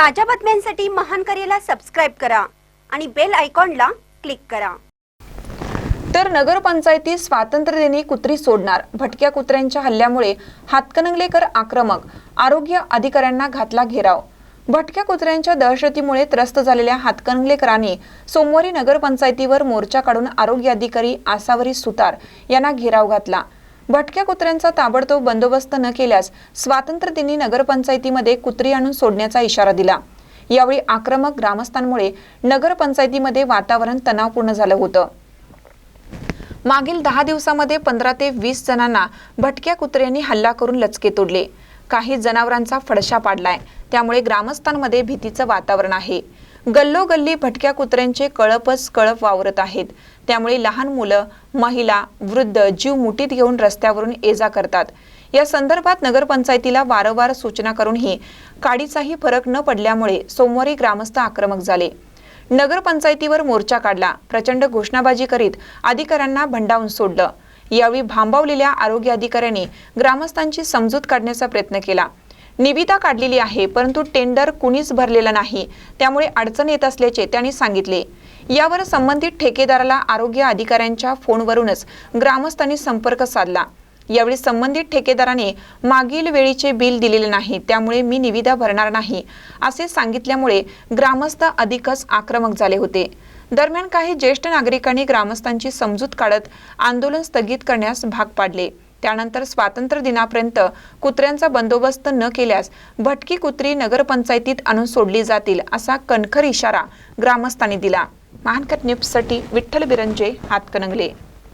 ताज्या बातम्यांसाठी महान करेला सबस्क्राईब करा आणि बेल आयकॉनला क्लिक करा. तर नगरपंचायतीत स्वातंत्र्यदिनी कुत्री सोडणार. भटक्या कुत्र्यांच्या हल्ल्यामुळे हातकणंगलेकर आक्रमक. आरोग्य अधिकाऱ्यांना घातला घेराव. भटक्या कुत्र्यांच्या दहशतीमुळे त्रस्त झालेल्या हातकणंगलेकरांनी सोमवारी नगरपंचायतीवर मोर्चा काढून आरोग्य अधिकारी आसावरी सुतार यांना घेराव घातला. भटक्या कुत्र्यांचा ताबडतोब बंदोबस्त न केल्यास स्वातंत्र्यदिनी नगरपंचायतीमध्ये कुत्री आणून सोडण्याचा इशारा दिला. यावेळी आक्रमक ग्रामस्थांमुळे नगरपंचायतीमध्ये वातावरण तणावपूर्ण झालं होतं. मागील दहा दिवसामध्ये पंधरा ते वीस जणांना भटक्या कुत्र्यांनी हल्ला करून लचके तोडले. काही जनावरांचा फडशा पाडलाय. त्यामुळे ग्रामस्थांमध्ये भीतीचं वातावरण आहे. गल्लोगल्ली भटक्या कुत्र्यांचे कळपच कळप वावरत आहेत. त्यामुळे लहान मुलं महिला वृद्ध जीव मुठीत घेऊन रस्त्यावरून ये जा करतात. या संदर्भात नगरपंचायतीला वारंवार सूचना करूनही काडीचाही फरक न पडल्यामुळे सोमवारी ग्रामस्थ आक्रमक झाले. नगरपंचायतीवर मोर्चा काढला. प्रचंड घोषणाबाजी करीत अधिकाऱ्यांना भंडावून सोडलं. यावेळी भांबावलेल्या आरोग्य अधिकाऱ्यांनी ग्रामस्थांची समजूत काढण्याचा प्रयत्न केला. निविदा काढलेली आहे परंतु टेंडर कुणीच भरलेलं नाही. त्यामुळे अडचण येत असल्याचे त्यांनी सांगितले. यावर संबंधित ठेकेदाराला आरोग्य अधिकाऱ्यांच्या फोनवरूनच ग्रामस्थांनी संपर्क साधला. यावेळी संबंधित ठेकेदाराने मागील वेळीचे बिल दिलेले नाही त्यामुळे मी निविदा भरणार नाही असे सांगितल्यामुळे ग्रामस्थ अधिकच आक्रमक झाले होते. दरम्यान काही ज्येष्ठ नागरिकांनी ग्रामस्थांची समजूत काढत आंदोलन स्थगित करण्यास भाग पाडले. त्यानंतर स्वातंत्र्य दिनापर्यंत कुत्र्यांचा बंदोबस्त न केल्यास भटकी कुत्री नगरपंचायतीत आणून सोडली जातील असा कणखर इशारा ग्रामस्थांनी दिला. महानकर न्यूजसाठी विठ्ठल बिरंजे हातकणंगले.